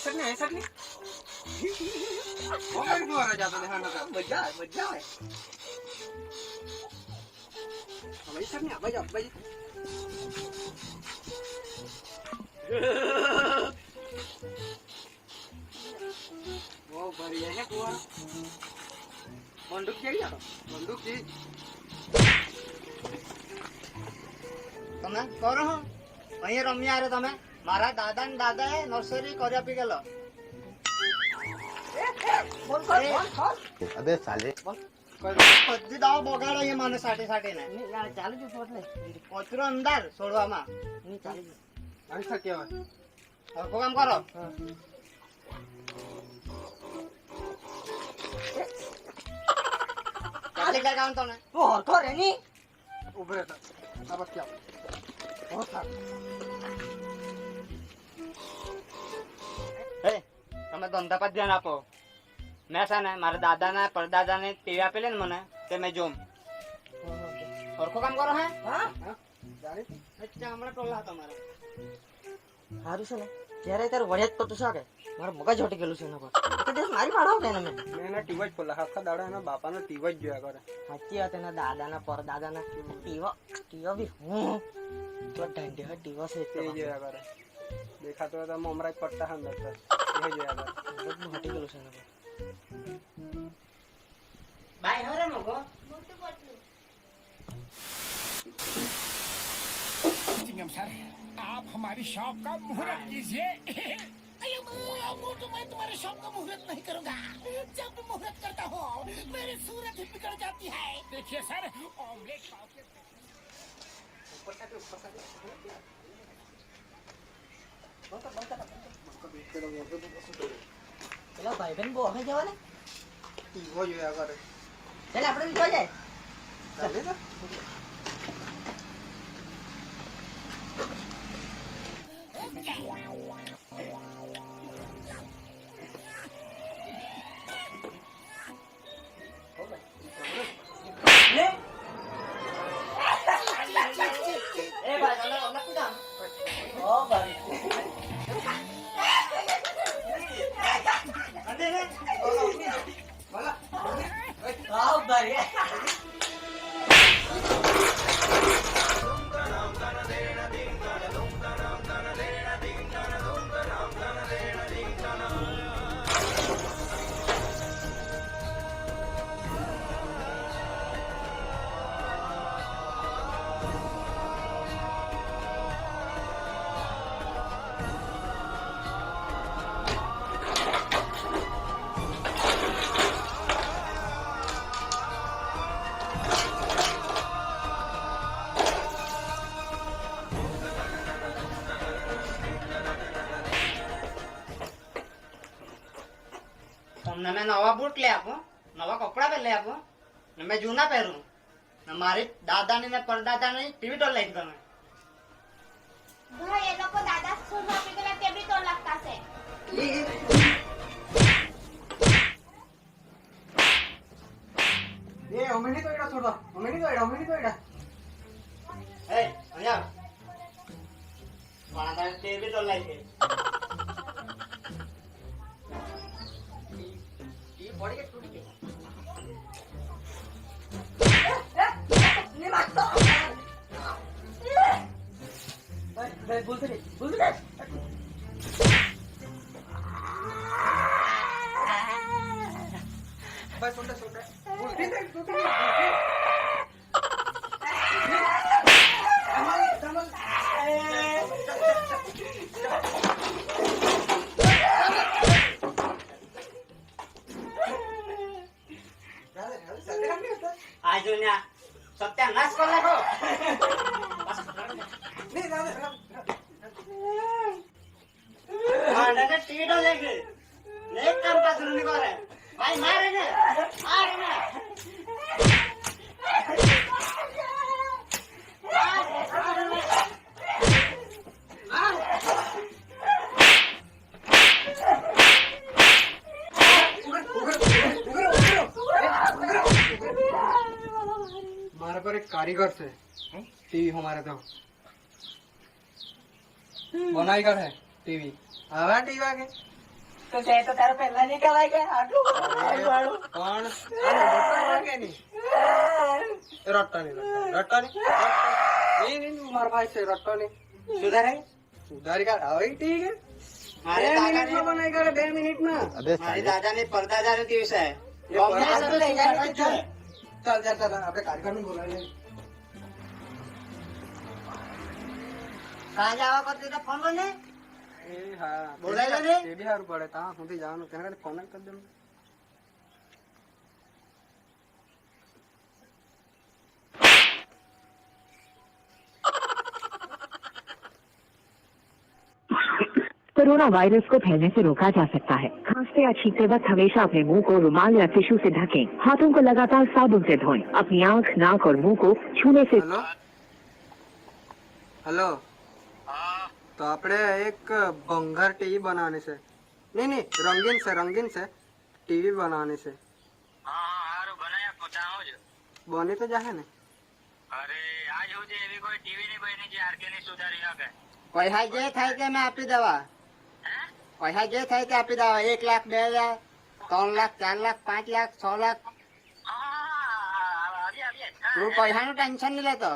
હેસર ને હેસર ને કોમેન્ટ નો રાજા તને હા નકા મજા આવે મજા આવે હવે હેસર ને આવાજ આવાજ ઓ ભરી હે કુવા બંદૂક જઈ આ બંદૂક જઈ તમે કરો અહીંયા રમ્યા આરે તમે મારા દાદા ને દાદા નર્સરી કરી આપી ગયેલો. અબે સાલે. બધી દાવ બગાડો એ મને સાટી સાટી ને. ચાલુ જ કચરો અંદર છોડવામાં. હરખું કામ ઉભરે તમે ધંધા પર ધ્યાન આપો. મેં છે ને મારા દાદા ના પરદાદા ને ટીવી આપેલી ને મને તે મેં જોમ. સરખો કામ કરો હે? હા. जाने અચ્છા હમણાં ટોલા તમારે સારું છે ને. ત્યારે તારે વળ્યા જ પડતું છે કે મારું મગજ હટી ગયેલું છે એના પર. મારી પાડો કે એને મેં. મેં એના ટીવ જ ખોલા આખા દાડા એના બાપાનો ટીવ જ જોયા કરે. સાચી વાત એના દાદાના પરદાદાના ટીવો. ટીવો બી હું? તો ઢંઢે ટીવો છે તે જોયા કરે. દેખાતો હોય તો મમરા જ પડતા હા અંદર તો એ જોયા કરે મગજ બહુ હટી ગયેલું છે એના પર બાય હવે મગો चिंगम सर आप हमारी शॉप का मुहूर्त कीजिए वो तो मैं तुम्हारे शॉप का मुहूर्त नहीं करूंगा जब मुहूर्त करता हो मेरी सूरत ही बिगड़ जाती है देखिए सर ऑमलेट पाव के પેલા ભાઈ બેન બહુ અમે જવા ને ટીવ જોયા કરે ચાલ આપણે જોઈ જાય. ચાલે ને તમને મેં નવા બૂટ લઈ આપો નવા કપડા લઈ આપો ને મેં જૂના પહેરું. ને મારી દાદાની ને પરદાદાની ટીવી લઈને લઈ તમે ભાઈ એ લોકો દાદા સ્કૂલમાં આપી ગયેલા તે બી તો લાગતા છે એ અમે નહીં તો એડા થોડા અમે નહીં તો એડા અમે નહીં તો એ અહીંયા તારે ટીવી તો લઈ છે ટીવી પડી કે તૂટી ગઈ ભાઈ ભૂલ થઈ ગઈ ભૂલ થઈ ગઈ બસ છોટા છોટા ઉલટી થઈ તૂટી ગઈ આ જો ને સત્યાનાશ કરી નાખો ભાંડને ટીવી તો લઈ ગઈ ને એક કામ પાછું નહીં કરે ભાઈ મારે ને મારે ને મારા પર એક કારીગર છે ટીવી हमारे तो बनाई कर है टीवी आवा टीवी आगे તો તે તો તારો પહેલા નહીં કરાય કે આટલું બધું વાળું. પણ આ નંબર તો લાગે નહીં રટ્ટો નહીં રટ્ટો નહીં નહીં નહીં મારા ભાઈ છે રટ્ટો નહીં સુધારે સુધારી કાઢ હવે ઠીક હે મારે બે દાદાની- મિનિટમાં બનાવી કાઢે બે મિનિટમાં મારી દાદાની પરદાદાની દિવસ છે એ પરદાદા લઈ જાય છે. ચાલ ચાલ ચાલ આપણે કાર્યક્રમ બોલાવીએ સાંજે આવા કરતી તો ફોન કરને એ હા બોલાય લે ને? એ બી સારું પડે ત્યાં સુધી જવાનું તેના કરતા ફોન જ કરી દઉં कोरोना वायरस को फैलने से रोका जा सकता है खांसते या छींकते वक्त हमेशा अपने मुंह को रुमाल या टिश्यू से ढकें हाथों को लगातार साबुन से धोएं अपनी आंख नाक और मुंह को छूने से હેલો હેલો તો આપણે એક ભંગાર ટીવી બનાવવાની છે નહીં નહીં રંગીન છે રંગીન છે ટીવી બનાવવાની છે બની તો જાહે ને પૈસા જે થાય તે મેં આપી દેવા પૈસા જે થાય તે આપી દેવા એક લાખ બે હજાર ત્રણ લાખ ચાર લાખ પાંચ લાખ છ લાખ તું પૈસાનું ટેન્શન નહીં લેતો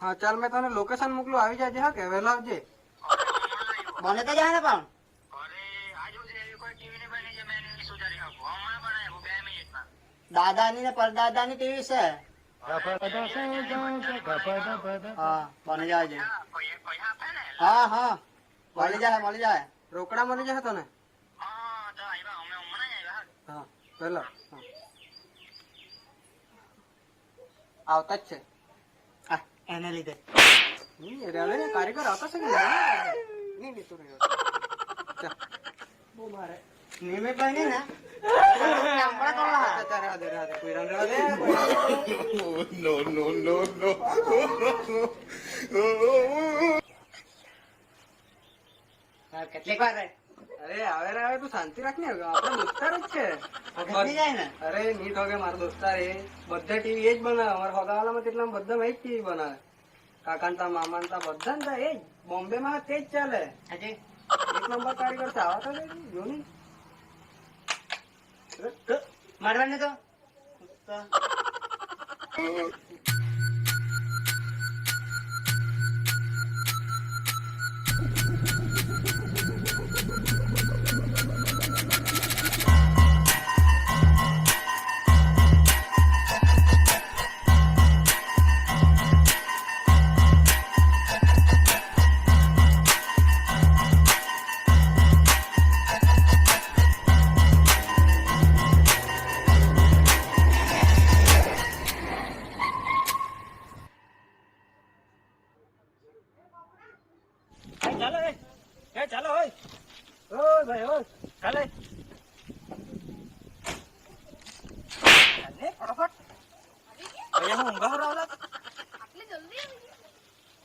હા ચાલ મેં તને લોકેશન મોકલું આવી જાજે હા કે વહેલા આવજે. બને તો જાય ને પણ. દાદાની ને પરદાદાની ટીવી છે. હા બની જાય હા હા મળી જાય મળી જાય. રોકડા મળી જાય તને? હા હા. આવતા જ છે. હા, એને લીધે ને કારીગર આવતા છે કે નહીં? નહીં નહીં તું રહેવા દે. ચાલ. બહુ ભારે નિયમિત બની ને કોઈ રહેવા દે. હા, કેટલીક વાર રે. અરે આવે રે આવે તું શાંતિ રાખ ને આપડે દોસ્તાર જ છે. અરે નીટ હોગે મારો દોસ્તાર એ. બધા ટીવી એ જ બનાવે અમારા હોગાવાલામાં કેટલા બધા એ જ ટીવી બનાવે. કાકાંતા મામાનતા બધા ને તા એ જ. બોમ્બે માં તે જ ચાલે. એક નંબર કારીગર છે આવા તો લે, જો ની મારવાની તો?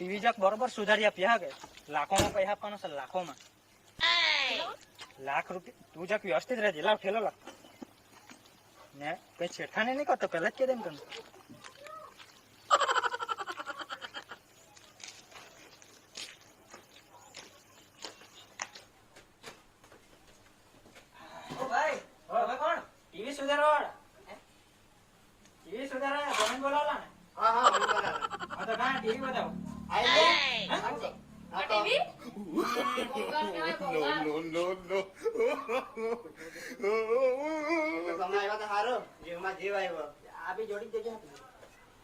ટીવી જાક બરોબર સુધારી આપી હા કે? લાખોમાં પૈસા આપવાનો છે લાખોમાં. લાખ રૂપિયા? તું જાક વ્યવસ્થિત રહેજે. લાવ ઠેલો લાખ ને કઈ છેડખાની નહીં કરતો પહેલા જ કહી દેમ ને તને. ઓ ભાઈ હવે કોણ? ટીવી સુધારવાવાળા? ટીવી સુધારવા કોને બોલાવલા ને? હા હા મને હા તો કાં ટીવી બતાવો?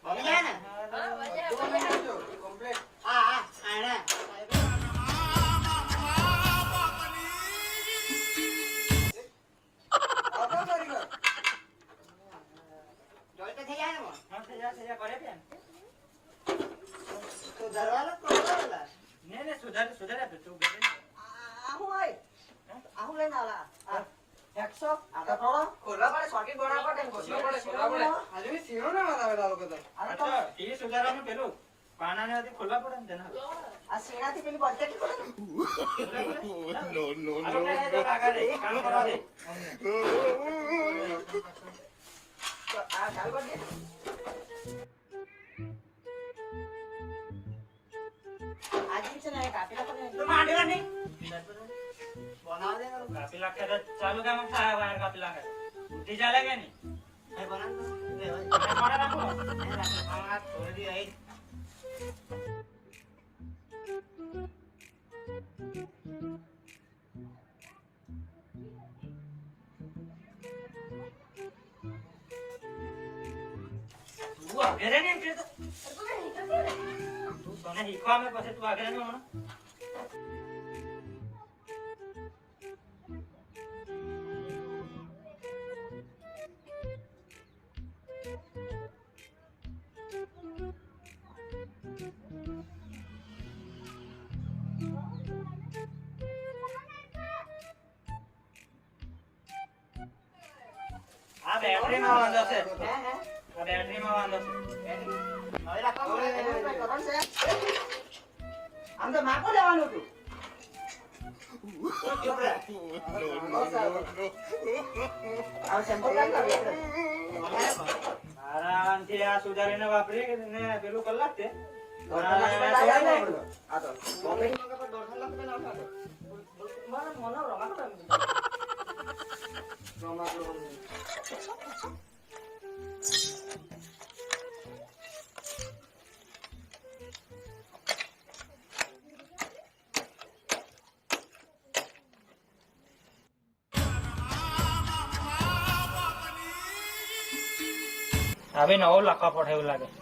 બની જાય ને થઈ જાય થઈ જાય કરે બેન ખોલો પેલા. ને ને સુધાર સુધાર આપે તું ને. આહું હોય. આહું લઈને આલા આ એકસો આ તો થોડો. ખોલા પડે સોકેટ ગોળા પડે ખોલા પડે ખોલા પડે. આજે શીરો ના બનાવેલા લોકો તો. આ તો ટીવી સુધારવાનું પેલું પાનાને હતી ખોલા પડે ને તેના. આ શેણાથી પેલી બચેટી પડે નો? નો નો રે કામ કરવા દે તો આ ચાલુ કરી કાપી નાખે તો ચાલુ કેમ થાય વાયર કાપી નાખે ઉઠી ચાલે કે નહીં એ બનાવ દે. એ હોય. અને કોણે રાખો એ રાખો. આ થોડી દી આઈ. તું આગળ ને એમ કહેતો તું તને શીખવા મે પછી તું બેટરીમાં વાંધો છે હે, હે. આ બેટરીમાં વાંધો છે હવે રાખો. કરવાનું છે. આમ તો માકો લેવાનું હતું સુધારીને વાપરી ને પેલું કલાક છે દોઢ હવે નવો લખવા પડે એવું લાગે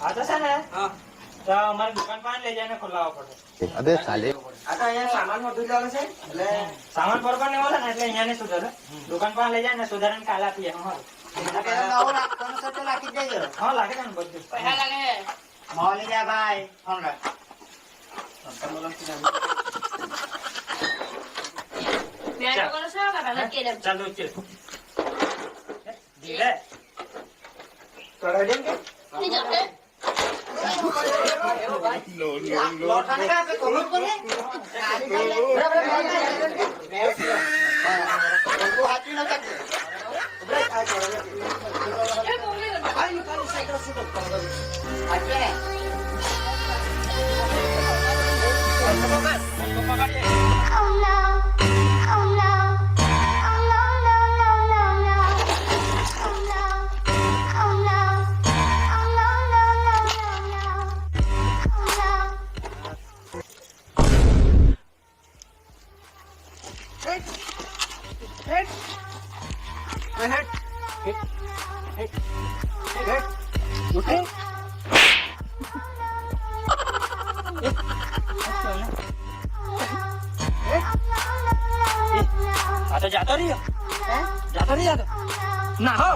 આ તો છે ને તો અમારી દુકાન પાસે લઈ જઈને ખોલાવવા અહીંયા સામાન બધું જ છે એટલે સામાન પર પણ લઈ જાય ને સુધારણ ને બધું. પૈસા લાગે. મોલી જા ભાઈ Ay, તો જાતો રહ્યો જાતો. ના, હો.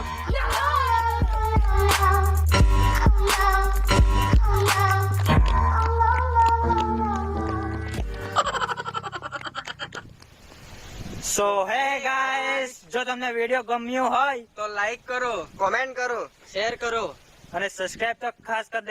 સો હે ગાઈસ જો તમને વીડિયો ગમ્યો હોય, તો લાઈક કરો કોમેન્ટ કરો શેર કરો, અને સબસ્ક્રાઇબ તો ખાસ કરી દેવાનું